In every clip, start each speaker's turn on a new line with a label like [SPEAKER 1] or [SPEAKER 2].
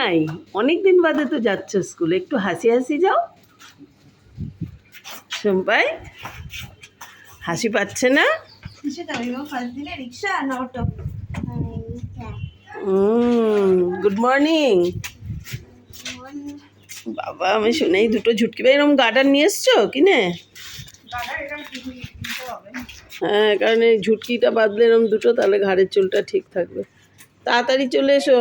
[SPEAKER 1] নাই। অনেক দিন বাদে তো যাচ্ছ স্কুলে। একটু হাসি হাসি যাও। সোমপাই হাসি পাচ্ছে না? গুড মর্নিং বাবা আমি শুনেই দুটো ঝুটকি ভাই এরকম গার্ডার নিয়ে এসছো কিনে? হ্যাঁ কারণ এই ঝুটকিটা বাঁধলে এরকম দুটো তাহলে ঘাড়ের চুলটা ঠিক থাকবে। তাড়াতাড়ি চলে এসো।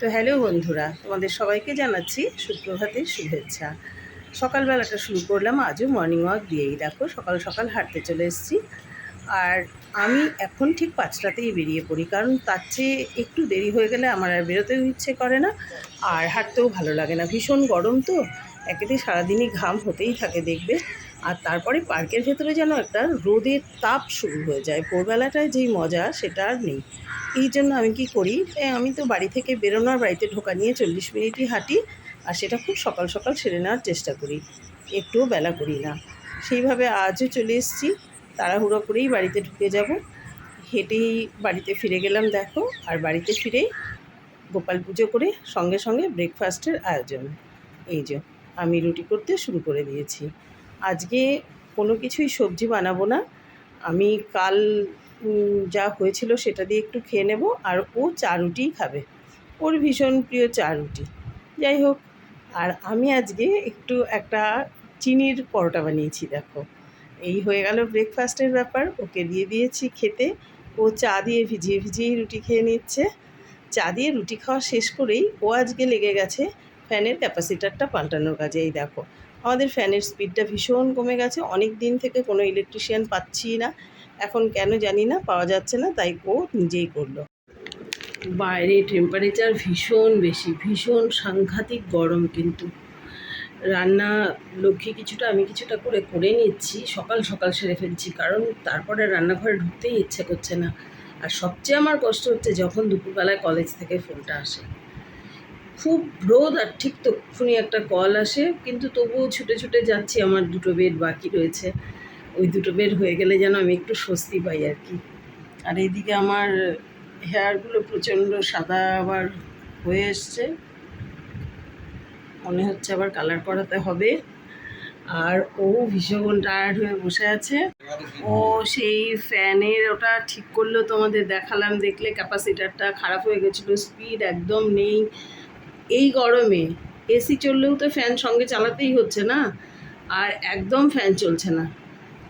[SPEAKER 1] তো হ্যালো বন্ধুরা, তোমাদের সবাইকে জানাচ্ছি সুপ্রভাতের শুভেচ্ছা। সকালবেলাটা শুরু করলাম, আজও মর্নিং ওয়াক দিয়েই। দেখো, সকাল সকাল হাঁটতে চলে এসেছি। আর আমি এখন ঠিক পাঁচটাতেই বেরিয়ে পড়ি, কারণ তার চেয়ে একটু দেরি হয়ে গেলে আমার আর বেরোতেও ইচ্ছে করে না, আর হাঁটতেও ভালো লাগে না। ভীষণ গরম তো, একেতে সারাদিনই ঘাম হতেই থাকে দেখবে। আর তারপরে পার্কের ভেতরে যেন একটা রোদের তাপ শুরু হয়ে যায়। ভোরবেলাটায় যেই মজা, সেটা আর নেই। এই জন্য আমি কি করি আমি তো বাড়ি থেকে বেরোনোর বাড়িতে ঢোকা নিয়ে চল্লিশ মিনিটই হাঁটি, আর সেটা খুব সকাল সকাল সেরে নেওয়ার চেষ্টা করি। একটুও বেলা করি না। সেইভাবে আজও চলে এসেছি। তাড়াহুড়ো করেই বাড়িতে ঢুকে যাব। হেঁটেই বাড়িতে ফিরে গেলাম, দেখো। আর বাড়িতে ফিরেই গোপাল পুজো করে সঙ্গে সঙ্গে ব্রেকফাস্টের আয়োজন। এই যে, আমি রুটি করতে শুরু করে দিয়েছি। আজকে কোনো কিছুই সবজি বানাবো না। আমি কাল যা হয়েছিল সেটা দিয়ে একটু খেয়ে নেব আর ও চা রুটিই খাবে। ওর ভীষণ প্রিয় চা রুটি। যাই হোক, আর আমি আজকে একটু একটা চিনির পরোটা বানিয়েছি, দেখো। এই হয়ে গেল ব্রেকফাস্টের ব্যাপার। ওকে দিয়ে দিয়েছি খেতে। ও চা দিয়ে ভিজিয়ে ভিজিয়েই রুটি খেয়ে নিচ্ছে। চা দিয়ে রুটি খাওয়া শেষ করেই ও আজকে লেগে গেছে ফ্যানের ক্যাপাসিটারটা পাল্টানোর কাজে। এই দেখো আমাদের ফ্যানের স্পিডটা ভীষণ কমে গেছে। অনেক দিন থেকে কোনো ইলেকট্রিশিয়ান পাচ্ছি না। এখন কেন জানি না, পাওয়া যাচ্ছে না, তাই ও নিজেই করল। বাইরে টেম্পারেচার ভীষণ বেশি, ভীষণ সাংঘাতিক গরম কিন্তু। রান্না লক্ষ্মী কিছুটা, আমি কিছুটা করে করে নিচ্ছি, সকাল সকাল সেরে ফেলছি, কারণ তারপরে রান্নাঘরে ঢুকতেই ইচ্ছে করছে না। আর সবচেয়ে আমার কষ্ট হচ্ছে যখন দুপুরবেলায় কলেজ থেকে ফোনটা আসে। খুব রোদ আর ঠিক তক্ষুনি একটা কল আসে, কিন্তু তবুও ছুটে ছুটে যাচ্ছি, আমার দুটো বেড বাকি রয়েছে। ওই দুটো বেড হয়ে গেলে যেন আমি একটু স্বস্তি পাই আর কি। আর এইদিকে আমার হেয়ারগুলো প্রচণ্ড সাদা আবার হয়ে এসছে। মনে হচ্ছে আবার কালার করাতে হবে। আর ও ভীষণ টায়ার্ড হয়ে বসে আছে। ও সেই ফ্যানের ওটা ঠিক করল তোমাদের দেখালাম, দেখলে ক্যাপাসিটারটা খারাপ হয়ে গেছিল, স্পিড একদম নেই। এই গরমে এসি চললেও তো ফ্যান সঙ্গে চালাতেই হচ্ছে না। আর একদম ফ্যান চলছে না।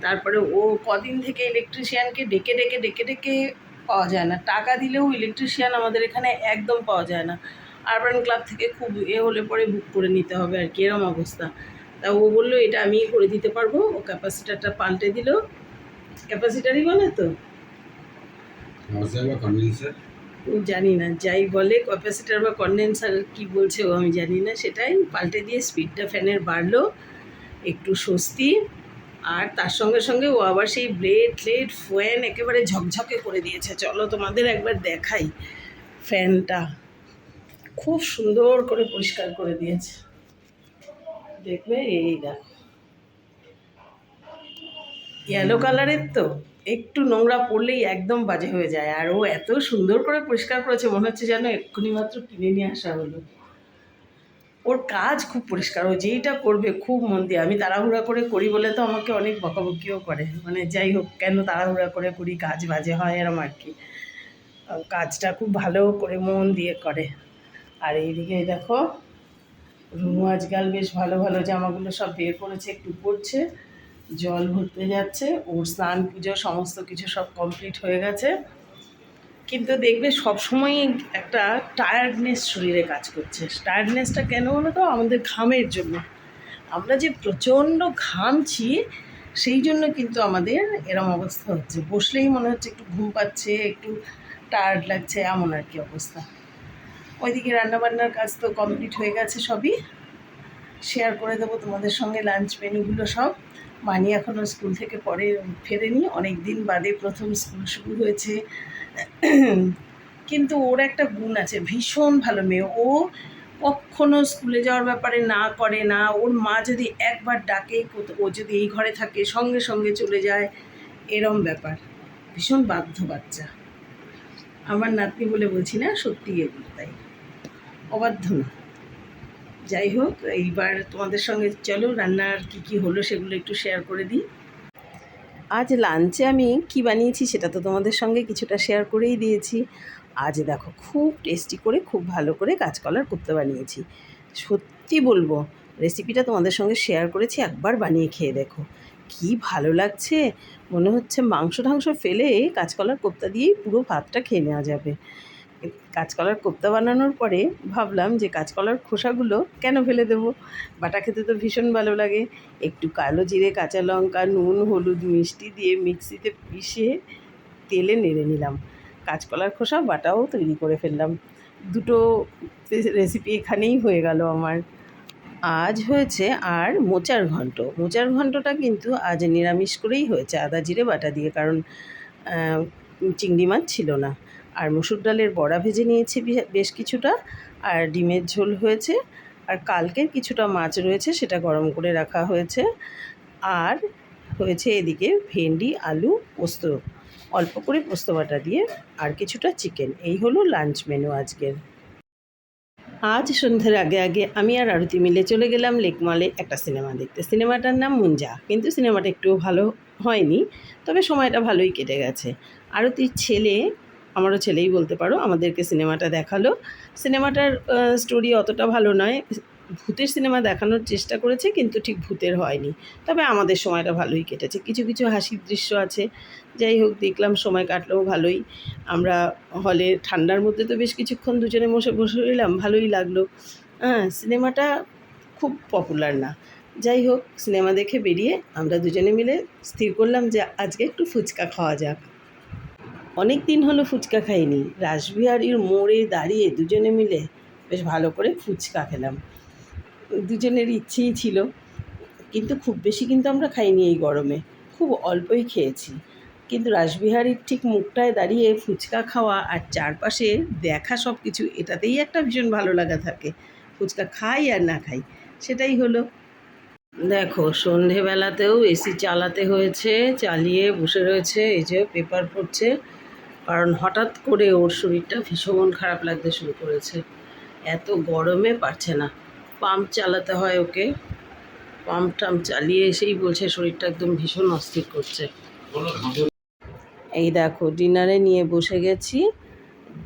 [SPEAKER 1] তারপরে ও কদিন থেকে ইলেকট্রিশিয়ানকে ডেকে ডেকে ডেকে ডেকে পাওয়া যায় না। টাকা দিলেও ইলেকট্রিশিয়ান আমাদের এখানে একদম পাওয়া যায় না। আরবান ক্লাব থেকে খুব এ হলে পরে বুক করে নিতে হবে আর কি, এরম অবস্থা। তা ও বলল, এটা আমি করে দিতে পারব। ও ক্যাপাসিটারটা পাল্টে দিল। ক্যাপাসিটারই বলে তো? জানি না, যাই বলে ক্যাপাসিটার বা কন্ডেন্সার কি বলছে ও আমি জানি না, সেটাই পাল্টে দিয়ে স্পিডটা ফ্যানের বাড়লো, একটু স্বস্তি, আর তার সঙ্গে সঙ্গে ও আবার সেই ব্লেড ফ্লেড ফ্যান একেবারে ঝকঝকে করে দিয়েছে। চলো তোমাদের একবার দেখাই ফ্যানটা খুব সুন্দর করে পরিষ্কার করে দিয়েছে। দেখবে, এই দেখো। ইয়েলো কালারের তো? একটু নোংরা পড়লেই একদম বাজে হয়ে যায়। আর ও এত সুন্দর করে পরিষ্কার করেছে, মনে হচ্ছে যেন এক্ষুনি মাত্র কিনে নিয়ে আসা হলো। ওর কাজ খুব পরিষ্কার, ও যেইটা করবে খুব মন দিয়ে। আমি তাড়াহুড়া করে করি বলে তো আমাকে অনেক বকাবকিও করে। মানে যাই হোক, কেন তাড়াহুড়া করে করি, কাজ বাজে হয় এরম আর কি। কাজটা খুব ভালো করে, মন দিয়ে করে। আর এইদিকে দেখো রুনু আজকাল বেশ ভালো ভালো জামাগুলো সব বের করেছে, একটু পরছে। জল ভরতে যাচ্ছে, ওর স্নান পুজো সমস্ত কিছু সব কমপ্লিট হয়ে গেছে। কিন্তু দেখবে সবসময়ই একটা টায়ার্ডনেস শরীরে কাজ করছে। টায়ার্ডনেসটা কেন বলো তো? আমাদের ঘামের জন্য। আমরা যে প্রচণ্ড ঘামছি, সেই জন্য কিন্তু আমাদের এরম অবস্থা হচ্ছে। বসলেই মনে হচ্ছে একটু ঘুম পাচ্ছে, একটু টায়ার্ড লাগছে, এমন আর কি অবস্থা। ওইদিকে রান্নাবান্নার কাজ তো কমপ্লিট হয়ে গেছে সবই। শেয়ার করে দেবো তোমাদের সঙ্গে লাঞ্চ মেনুগুলো সব। মানি এখনও স্কুল থেকে পরে ফেরেনি। অনেক দিন বাদে প্রথম স্কুল শুরু হয়েছে। কিন্তু ওর একটা গুণ আছে, ভীষণ ভালো মেয়ে। ও কখনো স্কুলে যাওয়ার ব্যাপারে না করে না। ওর মা যদি একবার ডাকে ও যদি এই ঘরে থাকে, সঙ্গে সঙ্গে চলে যায়, এরম ব্যাপার। ভীষণ বাধ্য বাচ্চা। আমার নাতনি বলে বলছি না সত্যি এগুলো তাই। অবাধ্য না। যাই হোক, এইবার তোমাদের সঙ্গে চলো, রান্নার কি কি হলো সেগুলো একটু শেয়ার করে দিই। আজ লাঞ্চে আমি কি বানিয়েছি সেটা তো তোমাদের সঙ্গে কিছুটা শেয়ার করেই দিয়েছি। আজ দেখো, খুব টেস্টি করে, খুব ভালো করে কাঁচকলার কোপ্তা বানিয়েছি। সত্যি বলব রেসিপিটা তোমাদের সঙ্গে শেয়ার করেছি, একবার বানিয়ে খেয়ে দেখো। কি ভালো লাগছে! মনে হচ্ছে মাংস টাংস ফেলে কাঁচকলার কোপ্তা দিয়েই পুরো ভাতটা খেয়ে নেওয়া যাবে। কাঁচকলার কোপ্তা বানানোর পরে ভাবলাম যে কাঁচকলার খোসাগুলো কেন ফেলে দেবো? বাটা খেতে তো ভীষণ ভালো লাগে। একটু কালো জিরে, কাঁচা লঙ্কা, নুন, হলুদ মিষ্টি দিয়ে মিক্সিতে পিষে তেলে নেড়ে নিলাম। কাঁচকলার খোসা বাটাও তৈরি করে ফেললাম। দুটো রেসিপি এখানেই হয়ে গেল আমার। আজ হয়েছে আর মোচার ঘন্ট মোচার ঘন্টটা কিন্তু আজ নিরামিষ করেই হয়েছে, আদা, জিরে, বাটা দিয়ে। কারণ চিংড়ি মাছ ছিল না। আর মুসুর ডালের বড়া ভেজে নিয়েছি বেশ কিছুটা, আর ডিমের ঝোল হয়েছে, আর কালকের কিছুটা মাছ রয়েছে সেটা গরম করে রাখা হয়েছে, আর হয়েছে এদিকে ভেন্ডি, আলু, পোস্ত, অল্প করে পোস্ত বাটা দিয়ে আর কিছুটা চিকেন। এই হলো লাঞ্চ মেনু আজকের। আজ সন্ধ্যের আগে আগে আমি আর আরতি মিলে চলে গেলাম লেকমলে একটা সিনেমা দেখতে। সিনেমাটার নাম মুঞ্জা কিন্তু সিনেমাটা একটুও ভালো হয়নি, তবে সময়টা ভালোই কেটে গেছে। আরতির ছেলে আমারও ছেলেই বলতে পারো, আমাদেরকে সিনেমাটা দেখাল। সিনেমাটার স্টোরি অতটা ভালো নয়। ভূতের সিনেমা দেখানোর চেষ্টা করেছে, কিন্তু ঠিক ভূতের হয়নি। তবে আমাদের সময়টা ভালোই কেটেছে। কিছু কিছু হাসির দৃশ্য আছে। যাই হোক, দেখলাম সময় কাটলেও ভালোই। আমরা হলে ঠান্ডার মধ্যে তো বেশ কিছুক্ষণ দুজনে বসে বসে রইলাম, ভালোই লাগল। হ্যাঁ সিনেমাটা খুব পপুলার না। যাই হোক, সিনেমা দেখে বেরিয়ে আমরা দুজনে মিলে স্থির করলাম যে আজকে একটু ফুচকা খাওয়া যাক। অনেক দিন হলো ফুচকা খাইনি। রাসবিহারীর মোড়ে দাঁড়িয়ে দুজনে মিলে বেশ ভালো করে ফুচকা খেলাম। দুজনের ইচ্ছেই ছিল, কিন্তু খুব বেশি কিন্তু আমরা খাইনি এই গরমে। খুব অল্পই খেয়েছি। কিন্তু রাসবিহারীর ঠিক মুখটায় দাঁড়িয়ে ফুচকা খাওয়া আর চারপাশে দেখা সব কিছু এটাতেই একটা ভীষণ ভালো লাগা থাকে। ফুচকা খাই আর না খাই, সেটাই হলো। দেখো, সন্ধেবেলাতেও এসি চালাতে হয়েছে, চালিয়ে বসে রয়েছে, এই যে পেপার পড়ছে। কারণ হঠাৎ করে ওর শরীরটা ভীষণ খারাপ লাগতে শুরু করেছে। এত গরমে পারছে না। পাম্প চালাতে হয় ওকে। পাম্প টাম্প চালিয়ে এসেই বলছে শরীরটা একদম ভীষণ অস্থির করছে। এই দেখো, ডিনারে নিয়ে বসে গেছি।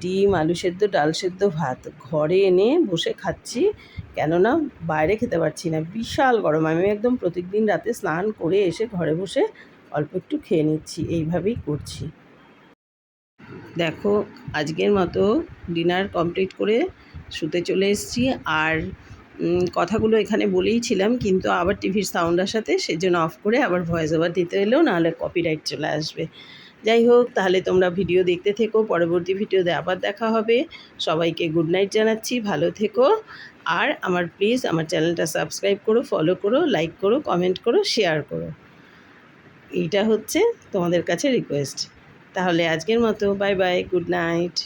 [SPEAKER 1] ডিম, আলু সেদ্ধ, ডাল সেদ্ধ, ভাত। ঘরে এনে বসে খাচ্ছি। কেননা বাইরে খেতে পারছি না। বিশাল গরম। আমি একদম প্রত্যেকদিন রাতে স্নান করে এসে ঘরে বসে অল্প একটু খেয়ে নিচ্ছি। এইভাবেই করছি। দেখো, আজকের মতো ডিনার কমপ্লিট করে শুতে চলে এসেছি। আর কথাগুলো এখানে বলেইছিলাম কিন্তু আবার টিভির সাউন্ড আসাতে সেজন্য অফ করে আবার ভয়েস ওভার দিতে এলেও নাহলে কপিরাইট চলে আসবে। যাই হোক, তাহলে তোমরা ভিডিও দেখতে থেকো, পরবর্তী ভিডিওতে আবার দেখা হবে। সবাইকে গুড নাইট জানাচ্ছি, ভালো থেকো। আর আমার প্লিজ আমার চ্যানেলটা সাবস্ক্রাইব করো ফলো করো লাইক করো কমেন্ট করো শেয়ার করো। এইটা হচ্ছে তোমাদের কাছে রিকোয়েস্ট তাহলে আজকের মতো বাই বাই গুড নাইট।